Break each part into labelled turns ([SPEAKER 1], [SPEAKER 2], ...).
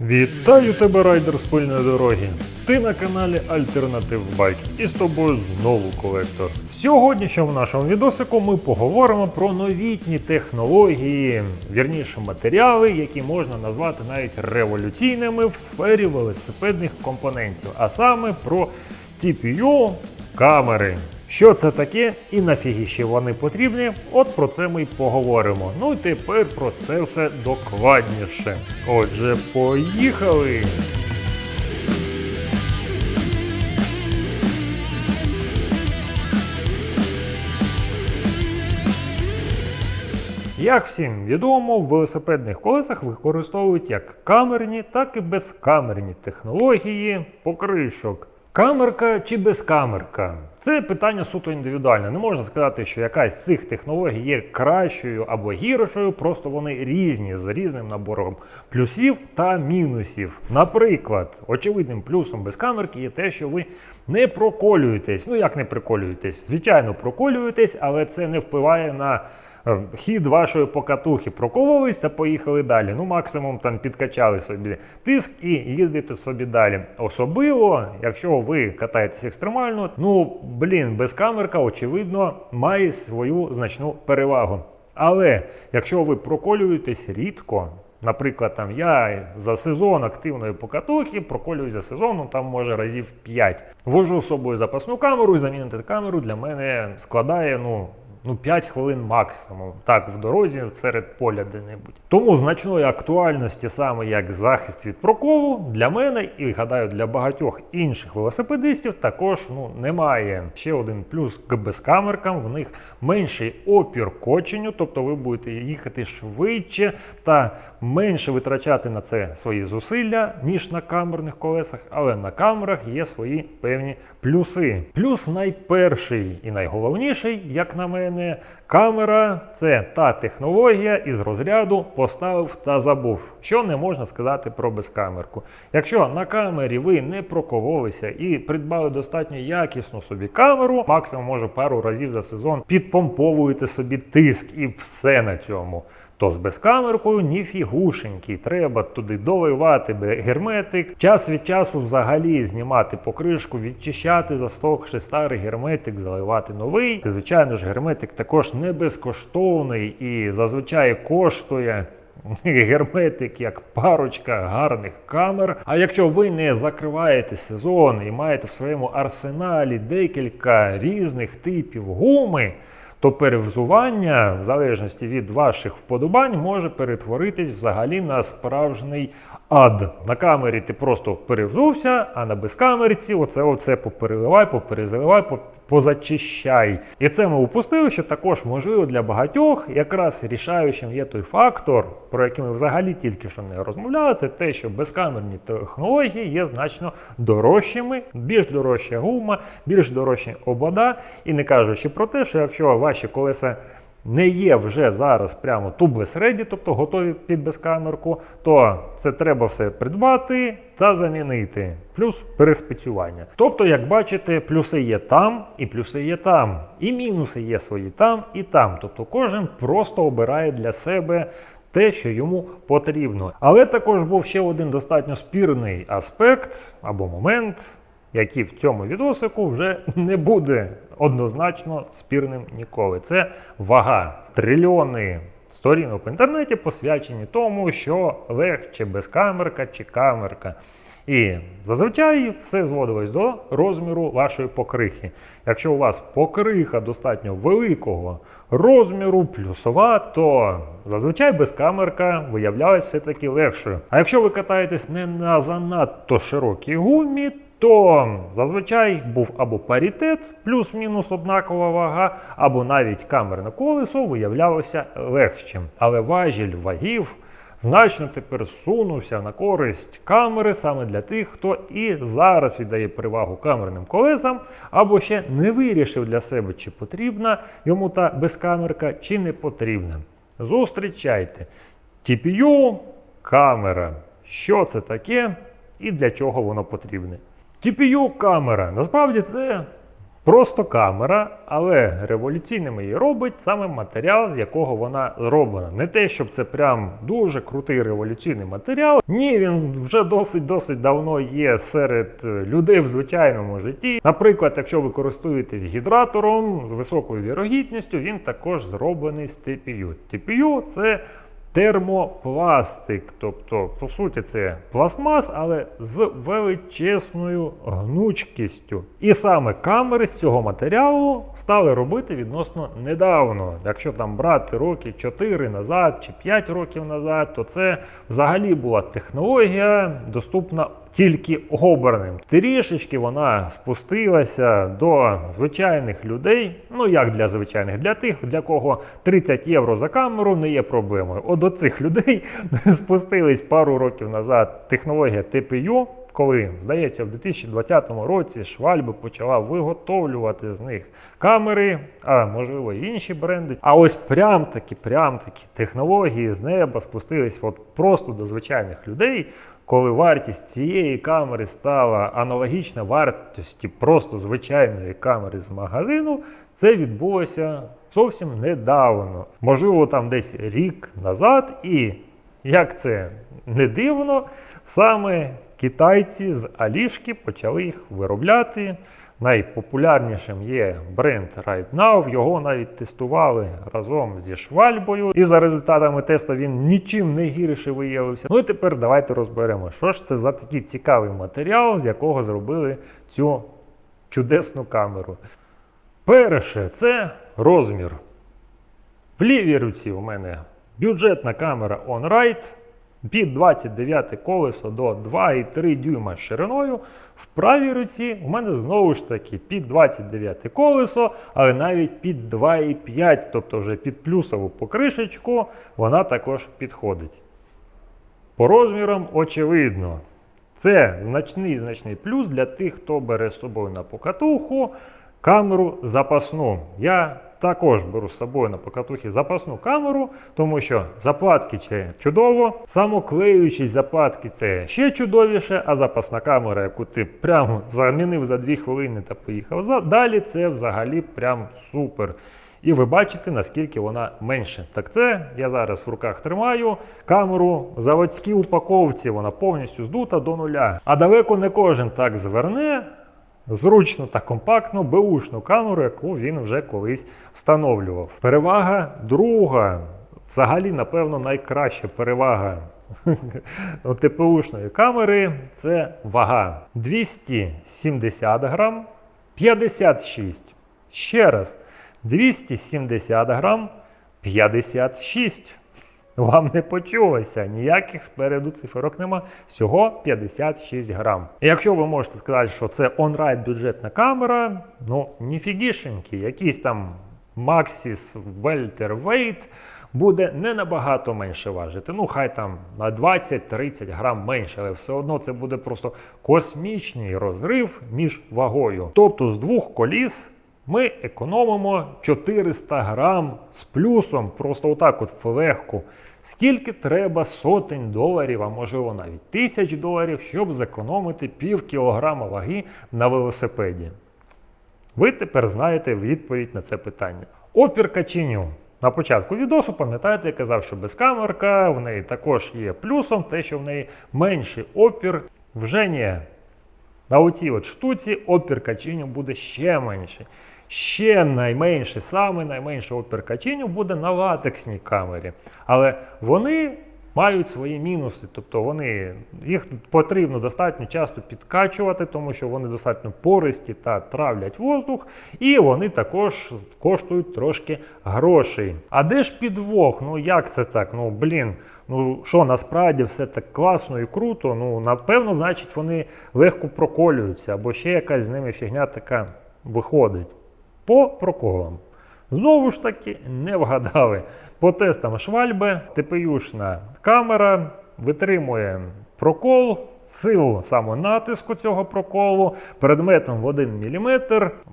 [SPEAKER 1] Вітаю тебе, райдер спільної дороги. Ти на каналі Альтернатив Байк і з тобою знову колектор. Сьогодні ще в нашому відосику ми поговоримо про новітні технології, вірніше матеріали, які можна назвати навіть революційними в сфері велосипедних компонентів, а саме про TPU камери. Що це таке і нафігіще вони потрібні? От про це ми й поговоримо. Ну і тепер про це все докладніше. Отже, поїхали! Як всім відомо, в велосипедних колесах використовують як камерні, так і безкамерні технології покришок. Камерка чи безкамерка? Це питання суто індивідуальне. Не можна сказати, що якась з цих технологій є кращою або гіршою, просто вони різні з різним набором плюсів та мінусів. Наприклад, очевидним плюсом безкамерки є те, що ви не проколюєтесь. Ну як не приколюєтесь? Звичайно, проколюєтесь, але це не впливає на хід вашої покатухи. Прокололись та поїхали далі. Ну, максимум там підкачали собі тиск і їдете собі далі. Особливо, якщо ви катаєтесь екстремально, ну блін, безкамерка, очевидно, має свою значну перевагу. Але якщо ви проколюєтесь рідко, Наприклад, там я за сезон активної покатухи проколюю за сезон, ну там може разів 5. Вожу з собою запасну камеру і замінити камеру для мене складає ну, ну 5 хвилин максимум. Так, в дорозі серед поля де-небудь. Тому значної актуальності саме як захист від проколу для мене і гадаю для багатьох інших велосипедистів також ну, немає. Ще один плюс к безкамеркам, в них менший опір коченню, тобто ви будете їхати швидше та менше витрачати на це свої зусилля, ніж на камерних колесах, але на камерах є свої певні плюси. Плюс найперший і найголовніший, як на мене, камера це та технологія із розряду поставив та забув, що не можна сказати про безкамерку. Якщо на камері ви не проковалися і придбали достатньо якісну собі камеру, максимум може пару разів за сезон підпомповуєте собі тиск і все на цьому. То з безкамеркою ніфігушеньки. Треба туди доливати герметик. Час від часу взагалі знімати покришку, відчищати застогши старий герметик, заливати новий. І, звичайно ж, герметик також не безкоштовний і зазвичай коштує. Герметик як парочка гарних камер. А якщо ви не закриваєте сезон і маєте в своєму арсеналі декілька різних типів гуми, то перевзування, в залежності від ваших вподобань, може перетворитись взагалі на справжній ад. На камері ти просто перевзувся, а на безкамерці оце оце попереливай, поперезаливай, по- позачищай. І це ми упустили, що також можливо для багатьох якраз рішаючим є той фактор, про який ми взагалі тільки що не розмовляли, це те, що безкамерні технології є значно дорожчими, більш дорожча гума, більш дорожчі обода. І не кажучи про те, що якщо ваші колеса не є вже зараз прямо tubeless ready, тобто готові під безкамерку, то це треба все придбати та замінити. Плюс переспецювання. Тобто, як бачите, плюси є там і плюси є там, і мінуси є свої там і там. Тобто кожен просто обирає для себе. Те, що йому потрібно. Але також був ще один достатньо спірний аспект або момент, який в цьому відосику вже не буде однозначно спірним ніколи. Це вага. Трильйони сторінок в інтернеті посвячені тому, що легче безкамерка чи камерка. І зазвичай все зводилось до розміру вашої покрихи. Якщо у вас покриха достатньо великого розміру, плюсова, то зазвичай безкамерка виявляється все-таки легшою. А якщо ви катаєтесь не на занадто широкій гумі, то зазвичай був або паритет, плюс-мінус однакова вага, або навіть камерне колесо виявлялося легшим. Але важіль вагів значно тепер сунувся на користь камери саме для тих, хто і зараз віддає перевагу камерним колесам, або ще не вирішив для себе, чи потрібна йому та безкамерка, чи не потрібна. Зустрічайте TPU камера. Що це таке і для чого воно потрібне? TPU камера. Насправді це Просто камера, але революційним її робить саме матеріал, з якого вона зроблена. Не те, щоб це прям дуже крутий революційний матеріал. Ні, він вже досить досить давно є серед е, людей в звичайному житті. Наприклад, якщо ви користуєтесь гідратором з високою вірогідністю, він також зроблений з TPU. TPU – це термопластик, тобто, по суті, це пластмас, але з величезною гнучкістю. І саме камери з цього матеріалу стали робити відносно недавно. Якщо там брати роки 4 назад чи 5 років назад, то це взагалі була технологія доступна. Тільки обраним. Трішечки вона спустилася до звичайних людей. Ну як для звичайних, для тих, для кого 30 євро за камеру не є проблемою. От до цих людей спустились пару років назад технологія TPU, коли, здається, в 2020 році Швальби почала виготовлювати з них камери, а можливо і інші бренди. А ось прям такі, прям такі технології з неба спустились от просто до звичайних людей. Коли вартість цієї камери стала аналогічна вартості просто звичайної камери з магазину, це відбулося зовсім недавно. Можливо, там десь рік назад, і як це не дивно, саме китайці з Алішки почали їх виробляти. Найпопулярнішим є бренд Right Now. Його навіть тестували разом зі швальбою. І за результатами тесту він нічим не гірше виявився. Ну і тепер давайте розберемо, що ж це за такий цікавий матеріал, з якого зробили цю чудесну камеру. Перше, це розмір. В лівій руці у мене бюджетна камера OnRide під 29 колесо до 2,3 дюйма шириною. В правій руці у мене знову ж таки під 29 колесо, але навіть під 2,5, тобто вже під плюсову покришечку, вона також підходить. По розмірам очевидно. Це значний значний плюс для тих, хто бере з собою на покатуху камеру запасну. Я також беру з собою на покатухі запасну камеру, тому що заплатки це чудово. Самоклеючі заплатки це ще чудовіше, а запасна камера, яку ти прямо замінив за 2 хвилини та поїхав далі, це взагалі прям супер. І ви бачите, наскільки вона менше. Так це я зараз в руках тримаю камеру в заводській упаковці, вона повністю здута до нуля. А далеко не кожен так зверне зручно та компактно беушну камеру, яку він вже колись встановлював. Перевага друга. Взагалі, напевно, найкраща перевага ТПУшної камери це вага 270 грам, 56. Ще раз, 270 грам, 56. Вам не почулося, ніяких спереду циферок нема, всього 56 грам. Якщо ви можете сказати, що це онрайд бюджетна камера, ну ніфігішенькі, якийсь там Maxis Welterweight буде не набагато менше важити. Ну, хай там на 20-30 грам менше, але все одно це буде просто космічний розрив між вагою. Тобто з двох коліс ми економимо 400 грам з плюсом, просто отак от легко. Скільки треба сотень доларів, а можливо навіть тисяч доларів, щоб зекономити пів кілограма ваги на велосипеді? Ви тепер знаєте відповідь на це питання. Опір каченю. На початку відосу, пам'ятаєте, я казав, що безкамерка, в неї також є плюсом, те, що в неї менший опір. Вже ні. На оцій от штуці опір каченню буде ще менший. Ще найменший, саме найменший опір каченню буде на латексній камері. Але вони мають свої мінуси. Тобто вони, їх потрібно достатньо часто підкачувати, тому що вони достатньо пористі та травлять воздух, і вони також коштують трошки грошей. А де ж підвох? Ну як це так? Ну блін. Ну що, насправді все так класно і круто. Ну, напевно, значить, вони легко проколюються, або ще якась з ними фігня така виходить. По проколам. Знову ж таки, не вгадали. По тестам швальби, ТПЮшна камера витримує прокол, силу самонатиску цього проколу предметом в 1 мм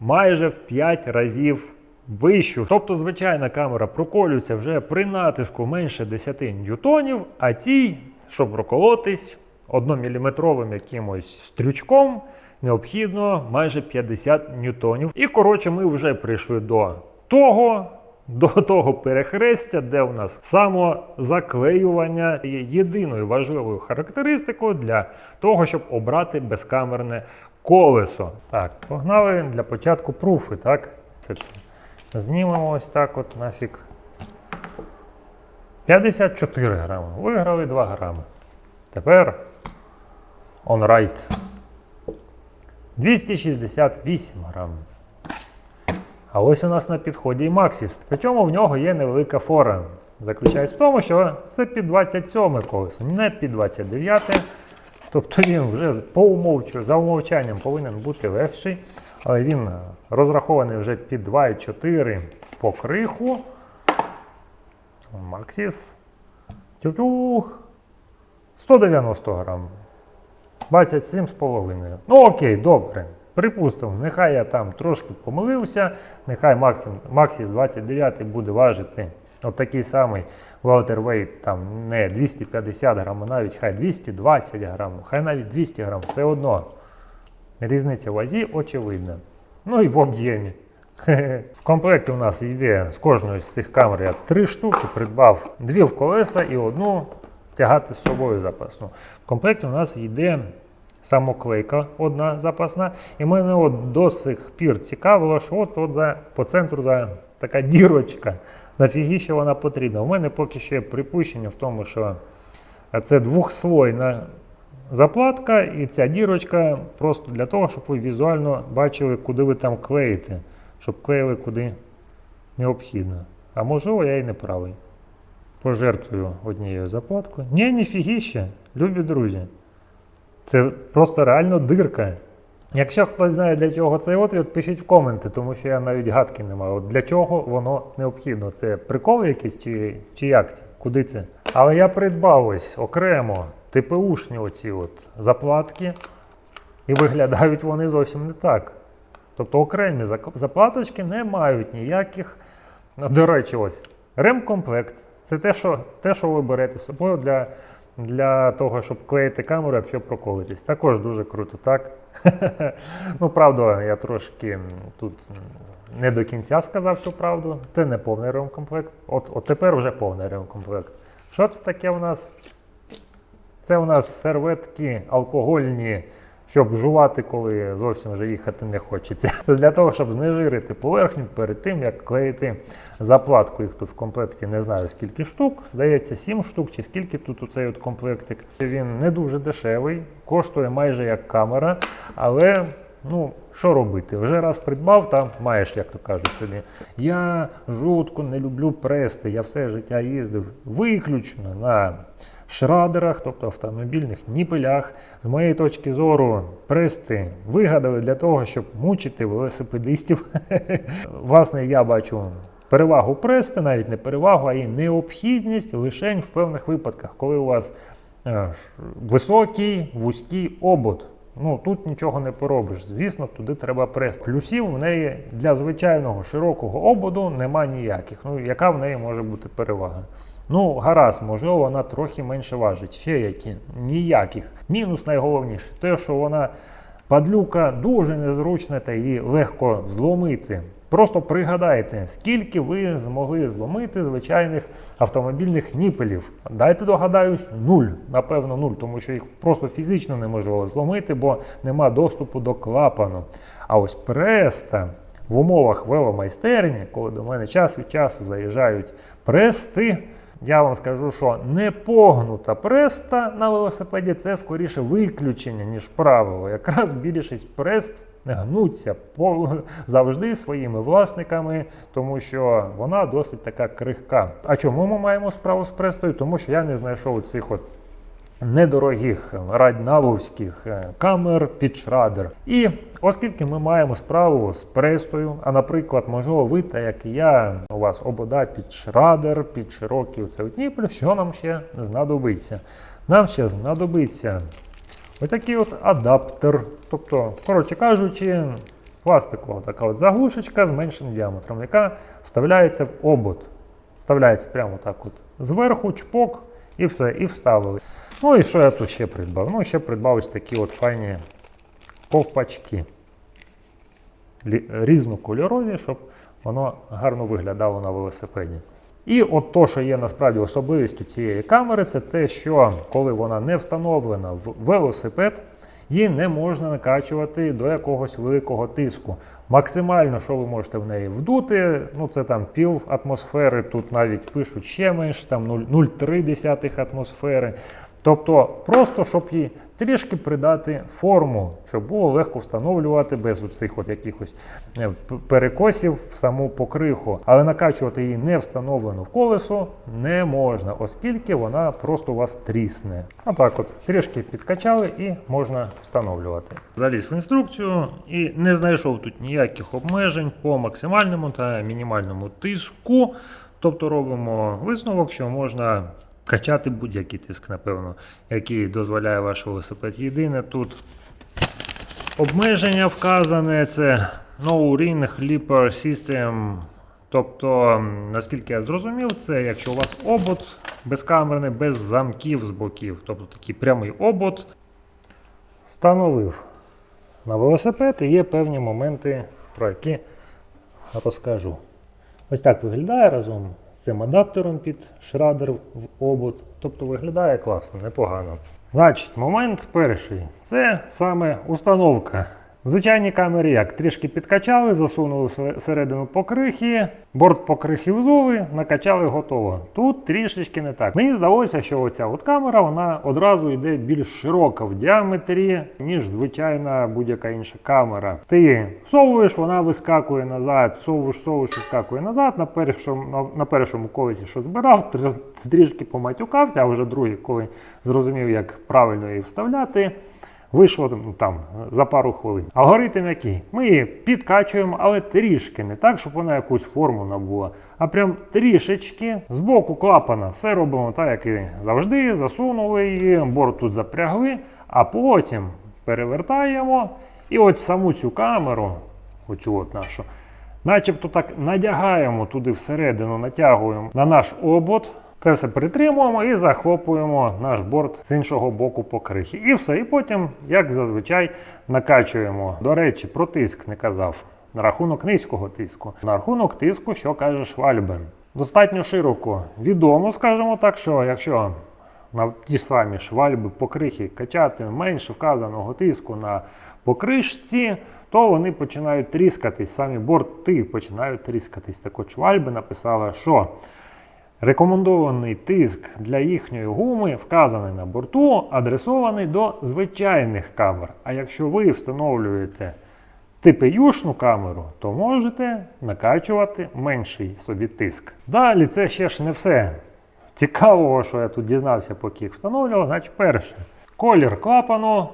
[SPEAKER 1] майже в 5 разів вищу. Тобто звичайна камера проколюється вже при натиску менше 10 ньютонів, а цій, щоб проколотись 1-мм якимось стрючком, необхідно майже 50 ньютонів. І коротше, ми вже прийшли до того. До того перехрестя, де у нас самозаклеювання є єдиною важливою характеристикою для того, щоб обрати безкамерне колесо. Так, погнали для початку пруфи, так? Це це. Знімемо ось так от нафіг. 54 грами. Виграли 2 грами. Тепер on right. 268 грам. А ось у нас на підході і Maxis. Причому в нього є невелика фора. Заключається в тому, що це під 27 колесо, не під 29. Тобто він вже по умовчу, за умовчанням повинен бути легший, але він розрахований вже під 2,4 по криху. Maxis. Тюх. 190 грам. 27,5. Ну окей, добре. Припустимо, нехай я там трошки помилився, нехай Максіс 29 буде важити от такий самий Walter Weight, там не 250 грам, а навіть хай 220 грам, хай навіть 200 грам, все одно. Різниця в вазі очевидна. Ну і в об'ємі. В комплекті у нас йде з кожної з цих камер я три штуки, придбав дві в колеса і одну тягати з собою запасну. В комплекті у нас йде самоклейка одна запасна. І мене от до сих пір цікавило, що от, от за, по центру за така дірочка. Нафігіще вона потрібна. У мене поки є припущення в тому, що це двохслойна заплатка, і ця дірочка просто для того, щоб ви візуально бачили, куди ви там клеїте, щоб клеїли куди необхідно. А можливо, я і не правий. Пожертвую однією заплаткою. Ні, ніфігіще, любі друзі. Це просто реально дирка. Якщо хтось знає, для чого цей отвір, пишіть в коменти, тому що я навіть гадки не маю. От Для чого воно необхідно? Це приколи якісь чи, чи як? Куди це? Але я придбав ось окремо ТПУшні оці от заплатки, і виглядають вони зовсім не так. Тобто окремі заплаточки не мають ніяких. До речі, ось ремкомплект. Це те, що, те, що ви берете з собою для, для того, щоб клеїти камеру, якщо проколитесь. Також дуже круто, так? ну, правда, я трошки тут не до кінця сказав всю правду. Це не повний ремкомплект. От, от тепер вже повний ремкомплект. Що це таке у нас? Це у нас серветки алкогольні, щоб жувати, коли зовсім вже їхати не хочеться. Це для того, щоб знежирити поверхню перед тим, як клеїти заплатку. Їх тут в комплекті не знаю скільки штук. Здається, 7 штук чи скільки тут оцей от комплектик. Він не дуже дешевий, коштує майже як камера, але. Ну, що робити? Вже раз придбав, там маєш, як то кажуть собі. Я жутко не люблю прести. Я все життя їздив виключно на шрадерах, тобто автомобільних ніпелях. З моєї точки зору, прести вигадали для того, щоб мучити велосипедистів. Власне, я бачу перевагу прести, навіть не перевагу, а і необхідність лише в певних випадках, коли у вас е, високий вузький обод. Ну тут нічого не поробиш. Звісно, туди треба прес. Плюсів в неї для звичайного широкого ободу нема ніяких. Ну яка в неї може бути перевага? Ну, гаразд, можливо, вона трохи менше важить. Ще які? Ніяких. Мінус найголовніше те, що вона падлюка дуже незручна та її легко зломити. Просто пригадайте, скільки ви змогли зломити звичайних автомобільних ніпелів. Дайте догадаюсь, нуль. Напевно, нуль, тому що їх просто фізично неможливо зломити, бо нема доступу до клапану. А ось преста в умовах веломайстерні, коли до мене час від часу заїжджають прести. Я вам скажу, що непогнута преста на велосипеді це скоріше виключення, ніж правило. Якраз більшість прест гнуться завжди своїми власниками, тому що вона досить така крихка. А чому ми маємо справу з престою? Тому що я не знайшов цих от недорогих раднавовських е, камер під шрадер. І оскільки ми маємо справу з престою, а наприклад, можливо, ви, та як і я, у вас обода під шрадер, під широкий ніпель, що нам ще знадобиться? Нам ще знадобиться отакий от адаптер. Тобто, коротше кажучи, пластикова така от заглушечка з меншим діаметром, яка вставляється в обод. Вставляється прямо так от зверху, чпок, і все, і вставили. Ну і що я тут ще придбав? Ну, ще придбав ось такі от файні ковпачки. Різнокольорові, щоб воно гарно виглядало на велосипеді. І от то, що є насправді особливістю цієї камери, це те, що коли вона не встановлена в велосипед, її не можна накачувати до якогось великого тиску. Максимально, що ви можете в неї вдути, ну це там пів атмосфери, тут навіть пишуть ще менше, там 0,3 атмосфери. Тобто просто, щоб їй трішки придати форму, щоб було легко встановлювати без оцих от якихось е, перекосів в саму покриху. Але накачувати її не встановлену в колесо не можна, оскільки вона просто у вас трісне. А так от трішки підкачали і можна встановлювати. Заліз в інструкцію і не знайшов тут ніяких обмежень по максимальному та мінімальному тиску. Тобто робимо висновок, що можна качати будь-який тиск, напевно, який дозволяє ваш велосипед. Єдине тут обмеження вказане це No Ring Clipper System. Тобто, наскільки я зрозумів, це якщо у вас обод безкамерний, без замків з боків, тобто такий прямий обод. Встановив на велосипед і є певні моменти, про які розкажу. Ось так виглядає разом цим адаптером під шрадер в обод. Тобто виглядає класно, непогано. Значить, момент перший це саме установка. В звичайній камері як трішки підкачали, засунули всередину покрихи, борт покрихи взули, накачали готово. Тут трішечки не так. Мені здалося, що оця от камера вона одразу йде більш широка в діаметрі, ніж звичайна будь-яка інша камера. Ти всовуєш, вона вискакує назад, всовуєш, всовуєш, вискакує назад. На першому, на, першому колесі, що збирав, трішки поматюкався, а вже другий, коли зрозумів, як правильно її вставляти. Вийшло ну, там за пару хвилин. Алгоритм який? Ми її підкачуємо, але трішки, не так, щоб вона якусь форму набула, а прям трішечки з боку клапана. Все робимо так, як і завжди. Засунули її, борт тут запрягли, а потім перевертаємо. І от саму цю камеру, оцю от нашу, начебто так надягаємо туди всередину, натягуємо на наш обод. Це все притримуємо і захлопуємо наш борт з іншого боку покрихи. І все. І потім, як зазвичай, накачуємо. До речі, про тиск не казав. На рахунок низького тиску. На рахунок тиску, що каже Швальбен. Достатньо широко відомо, скажімо так, що якщо на ті ж самі швальби покрихи качати менше вказаного тиску на покришці, то вони починають тріскатись, самі борти починають тріскатись. Так от швальби написала, що Рекомендований тиск для їхньої гуми, вказаний на борту, адресований до звичайних камер. А якщо ви встановлюєте TPU-шну камеру, то можете накачувати менший собі тиск. Далі це ще ж не все. Цікавого, що я тут дізнався, поки їх встановлював, значить перше. Колір клапану,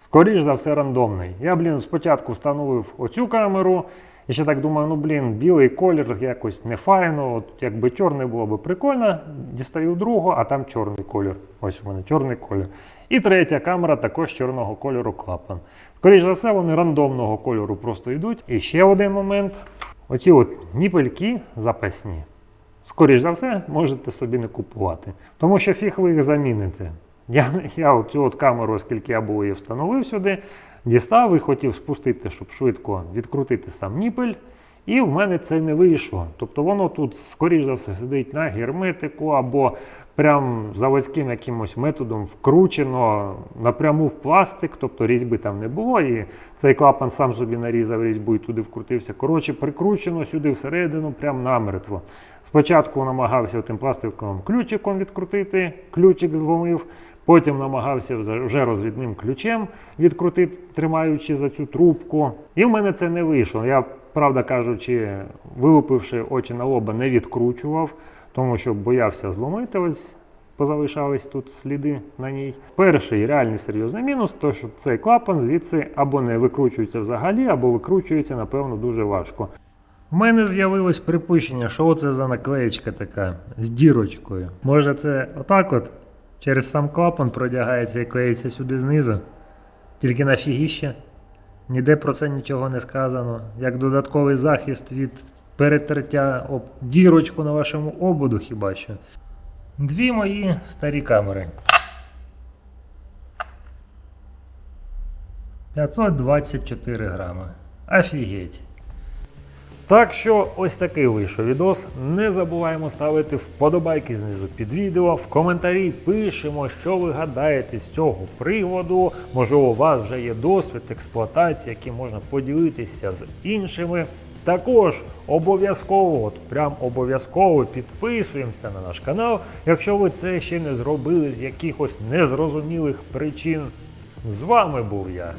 [SPEAKER 1] скоріш за все, рандомний. Я, блін, спочатку встановив оцю камеру. І ще так думаю, ну блін, білий колір якось не файно. От якби чорний було б прикольно, дістаю другу, а там чорний колір. Ось у мене чорний колір. І третя камера також чорного кольору клапан. Скоріше за все, вони рандомного кольору просто йдуть. І ще один момент. Оці от ніпельки запасні. Скоріше за все, можете собі не купувати. Тому що фіг ви їх заміните. Я, я цю от камеру, оскільки я був її встановив сюди, дістав і хотів спустити, щоб швидко відкрутити сам ніпель. І в мене це не вийшло. Тобто воно тут, скоріш за все, сидить на герметику або прям заводським якимось методом вкручено напряму в пластик, тобто різьби там не було. І цей клапан сам собі нарізав різьбу і туди вкрутився. Коротше, прикручено сюди всередину, прям намертво. Спочатку намагався тим пластиковим ключиком відкрутити, ключик зломив. Потім намагався вже- розвідним ключем відкрутити, тримаючи за цю трубку. І в мене це не вийшло. Я, правда кажучи, вилупивши очі на лоба, не відкручував, тому що боявся зломити. Ось позалишались тут сліди на ній. Перший реальний серйозний мінус, то що цей клапан звідси або не викручується взагалі, або викручується, напевно, дуже важко. У мене з'явилось припущення, що це за наклеєчка така з дірочкою. Може, це отак от через сам клапан продягається і клеїться сюди знизу. Тільки нафігіще. Ніде про це нічого не сказано. Як додатковий захист від перетертя об дірочку на вашому ободу хіба що. Дві мої старі камери. 524 грами. Офігеть. Так що ось такий вийшов відос. Не забуваємо ставити вподобайки знизу під відео. В коментарі пишемо, що ви гадаєте з цього приводу. Можливо, у вас вже є досвід експлуатації, який можна поділитися з іншими. Також обов'язково, от прям обов'язково підписуємося на наш канал, якщо ви це ще не зробили з якихось незрозумілих причин. З вами був я,